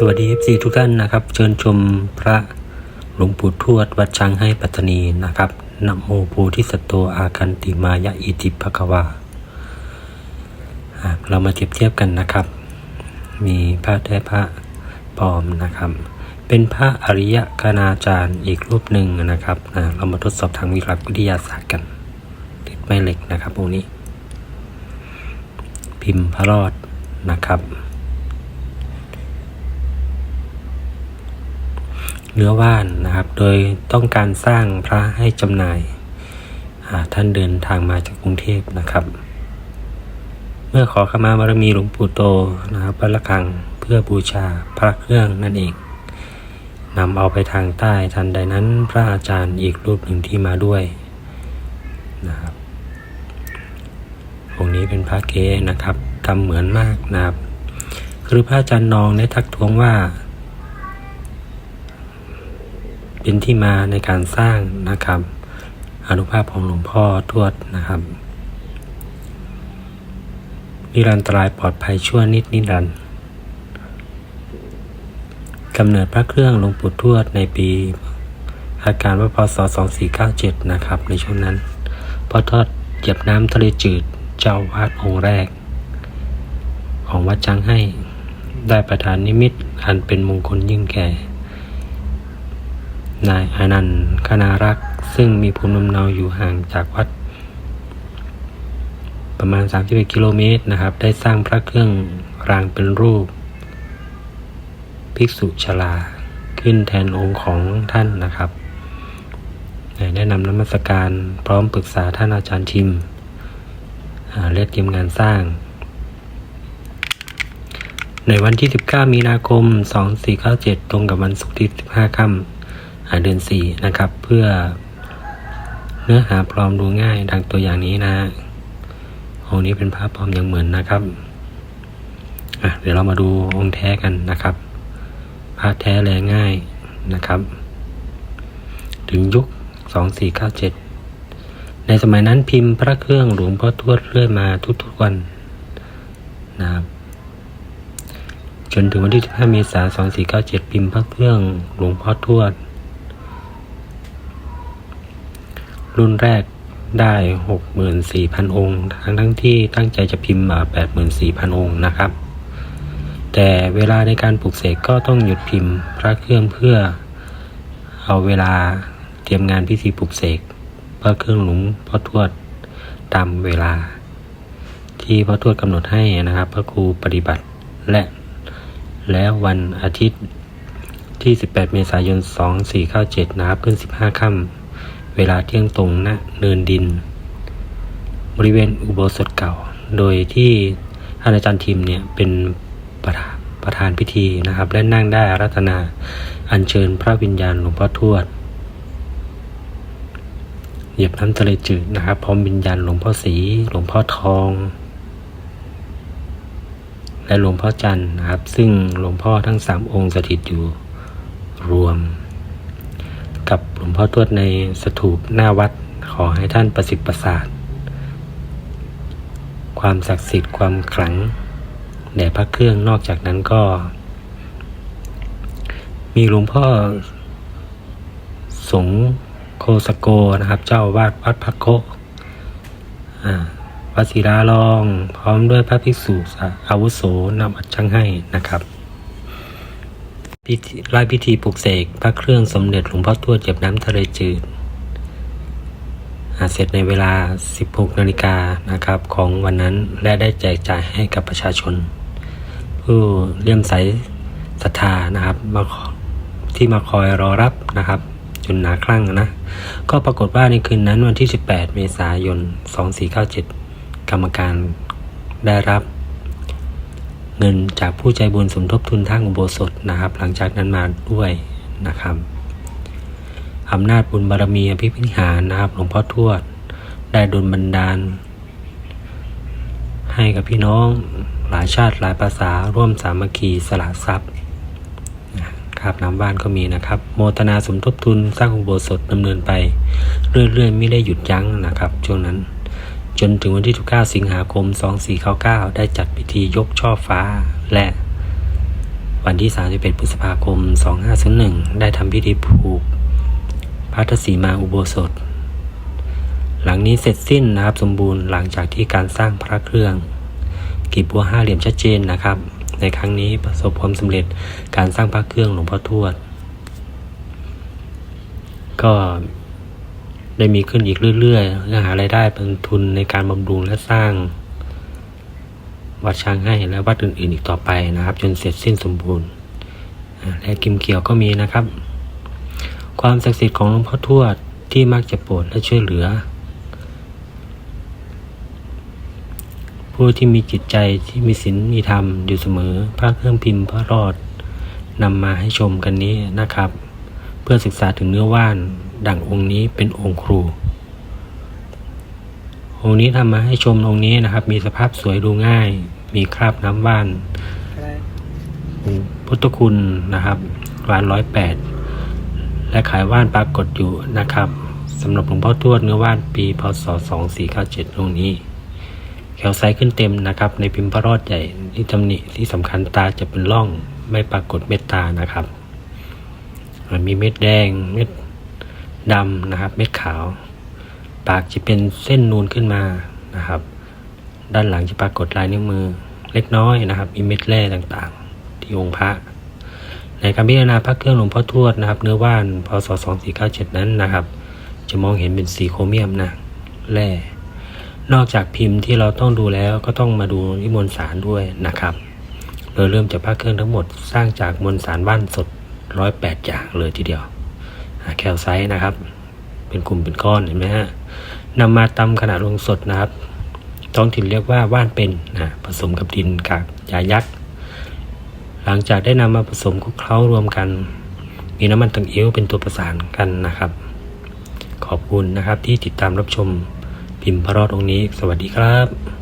สวัสดี FC ทุกท่านนะครับ เชิญชมพระหลวงปู่ทวดวัดช้างให้ปัตตานีนะครับนโมโพธิสัตโตอาคันติมายะอิติภควาเรามาเทียบเทียบกันนะครับ มีพระแท้พระปลอมนะครับ เป็นพระอริยคณาจารย์อีกรูปหนึ่งนะครับเรามาทดสอบทางวิทยาศาสตร์กันติดแม่เหล็กนะครับองค์นี้ พิมพ์พระรอดนะครับ เนื้อว่านนะครับ โดยต้องการสร้างพระให้จำหน่ายาท่านเดินทางมาจากกรุงเทพนะครับ เมื่อขอขมาบารมีหลวงปู่โตนะครับพระละคังเพื่อบูชาพระเครื่องนั่นเองนำเอาไปทางใต้ทันใดนั้นพระอาจารย์อีกรูปหนึ่งที่มาด้วยนะครับองค์นี้เป็นพระเกนะครับทำเหมือนมากนะครับ คือพระอาจารย์นองได้ทักท้วงว่า เป็นที่มาในการสร้างนะครับอนุภาพของหลวงพ่อทวดนะครับนิรันตรายปลอดภัยชั่วนิดนิรันดร์กำเนิดพระเครื่องหลวงปู่ทวดในปีอาการว่าพศ 2497 นะครับ ในช่วงนั้นพ่อทอดเหยียบน้ำทะเลจืดเจ้าวาดองค์แรก ของวัดจังให้ได้ประทานนิมิตอันเป็นมงคลยิ่งแก่ นายอานันต์คณารักษ์ ซึ่งมีภูมิลำเนาอยู่ห่างจากวัด ประมาณ 31 กิโลเมตรนะครับ ได้สร้างพระเครื่องรางเป็นรูป ภิกษุชลาขึ้นแทนองค์ของท่านนะครับได้นำน้ำมัสการพร้อมปรึกษาท่านอาจารย์ทิมอ่าและทีมงานสร้าง ในวันที่ 19 มีนาคม 2497 ตรงกับวันศุกร์ที่ 15 ค่ำ เดือนสี่นะครับ เพื่อเนื้อหาปลอมดูง่ายดังตัวอย่างนี้นะองค์นี้เป็นภาพปลอมอย่างเหมือนนะครับเดี๋ยวเรามาดูองค์แท้กันนะครับพระแท้แลง่ายนะครับ ถึงยุค 2497 ในสมัยนั้นพิมพ์พระเครื่องหลวงพ่อทวดเรื่อยมาทุกๆวันนะครับจนถึงวันที่ 15 เมษายน 2497 พิมพ์พระเครื่องหลวงพ่อทวด รุ่นแรกได้ 64,000 องค์ ทั้งทั้งที่ตั้งใจจะพิมพ์มา 84,000 องค์นะครับ แต่เวลาในการปลูกเสกก็ต้องหยุดพิมพ์พระเครื่องเพื่อเอาเวลาเตรียมงานพิธีปลูกเสกพระเครื่องหลวงพ่อทวดตามเวลา ที่พ่อทวดกำหนดให้นะครับ พระครูปฏิบัติและแล้ววันอาทิตย์ที่ 18 เมษายน 2497 นะครับ ขึ้น 15 ค่ำ เวลาเที่ยงตรงณเนินดิน บริเวณอุโบสถเก่า โดยที่ท่านอาจารย์ทิมเนี่ยเป็นประธานประธานพิธีนะครับ และนั่งได้อารัตนาอัญเชิญพระวิญญาณหลวงพ่อทวด เหยียบน้ำทะเลจืดนะครับ พร้อมวิญญาณหลวงพ่อสีหลวงพ่อทอง และหลวงพ่อจันทร์นะครับ ซึ่งหลวงพ่อทั้งสามองค์สถิตอยู่รวม กับหลวงพ่อทวดในสถูปหน้าวัดขอให้ท่านประสิทธิ์ประสาท ความศักดิ์สิทธิ์ความขลังแด่พระเครื่องนอกจากนั้นก็ มีหลวงพ่อ สงโคสโกนะครับ เจ้าวาดวัดพระโคอ่าวัดศิลาลอง พร้อมด้วยพระภิกษุอาวุโสนำอัดช่างให้นะครับ พิธีไล่พิธีปลุกเสกพระเครื่องสมเด็จหลวงพ่อทวดเจ็บน้ำทะเลจืดเสร็จในเวลา 16 นาฬิกานะครับของวันนั้นและได้แจกจ่ายให้กับประชาชน ผู้เลื่อมใสศรัทธานะครับมาที่มาคอยรอรับนะครับจนหนาคลั่งนะ ก็ปรากฏว่าในคืนนั้นวันที่ 18 เมษายน 2497 กรรมการได้รับ เงินจากผู้ใจบุญสมทบทุนทางอุโบสถนะครับ หลังจากนั้นมาด้วยนะครับอำนาจบุญบารมีอภิพิหารนะครับหลวงพ่อทวด ได้ดลบันดาล ให้กับพี่น้องหลายชาติหลายภาษาร่วมสามัคคีสละทรัพย์ครับน้ำบ้านก็มีนะครับ โมทนาสมทบทุนสร้างอุโบสถดำเนินไป เรื่อยๆ ไม่ได้หยุดยั้งนะครับช่วงนั้น จนถึงวันที่ 19 สิงหาคม 2499 ได้จัดพิธียกช่อฟ้า และวันที่ 31 พฤษภาคม 2501 ได้ทำพิธีผูกพัทสีมาอุโบสถ หลังนี้เสร็จสิ้นนะครับสมบูรณ์หลังจากที่การสร้างพระเครื่องกีบบัวห้าเหลี่ยมชัดเจนนะครับ ในครั้งนี้ประสบความสำเร็จการสร้างพระเครื่องหลวงพ่อทวด ก็ ได้มีขึ้นอีกเรื่อยๆเพื่อหารายได้เป็นทุนในการบำรุงและสร้าง วัดช้างให้และวัดอื่นๆอีกต่อไปนะครับ จนเสร็จสิ้นสมบูรณ์และกิมเขียวก็มีนะครับ ความศักดิ์สิทธิ์ของหลวงพ่อทวดที่มักจะโปรดและช่วยเหลือ ผู้ที่มีจิตใจที่มีศีลมีธรรมอยู่เสมอพระเครื่องพิมพ์พระรอดนำมาให้ชมกันนี้นะครับ เพื่อศึกษาถึงเนื้อว่าน ดั่งองค์นี้เป็นองค์ครู องค์นี้ทำมาให้ชมองค์นี้นะครับ มีสภาพสวยดูง่าย มีคราบน้ำว่านพุทธคุณนะครับวานร้อยแปดและขายว่านปรากฏอยู่นะครับสำหรับหลวงพ่อทวดเนื้อว่านปีพศสองสี่เก้าเจ็ดองค์นี้แขวไซขึ้นเต็มนะครับ ในพิมพ์พระรอดใหญ่ที่ตำหนิที่สำคัญตาจะเป็นร่องไม่ปรากฏเม็ดตานะครับ มีเม็ดแดงเม็ด ดำนะครับ เม็ดขาว ปากจะเป็นเส้นนูนขึ้นมานะครับ ด้านหลังจะปรากฏลายนิ้วมือเล็กน้อยนะครับ มีเม็ดแร่ต่างๆ ที่องค์พระ ในการพิจารณาพระเครื่องหลวงพ่อทวดนะครับ เนื้อว่านพศ2497 นั้นนะครับ จะมองเห็นเป็นสีโครเมียมนะแร่นอกจากพิมพ์ที่เราต้องดูแล้วก็ต้องมาดูที่มวลสารด้วยนะครับ โดยเริ่มจากพระเครื่องทั้งหมดสร้างจากมวลสารว่านสดร้อยแปดอย่างเลยทีเดียว แคลไซต์นะครับ เป็นกลุ่มเป็นก้อนเห็นไหมฮะนำมาตำขนาดลงสดนะครับ ท้องถิ่นเรียกว่าว่านเป็นนะผสมกับดินกากยายักษ์ หลังจากได้นำมาผสมคลุกเคล้ารวมกัน มีน้ำมันตังเอวเป็นตัวประสานกันนะครับ ขอบคุณนะครับที่ติดตามรับชมพิมพ์พระรอดองค์นี้ สวัสดีครับ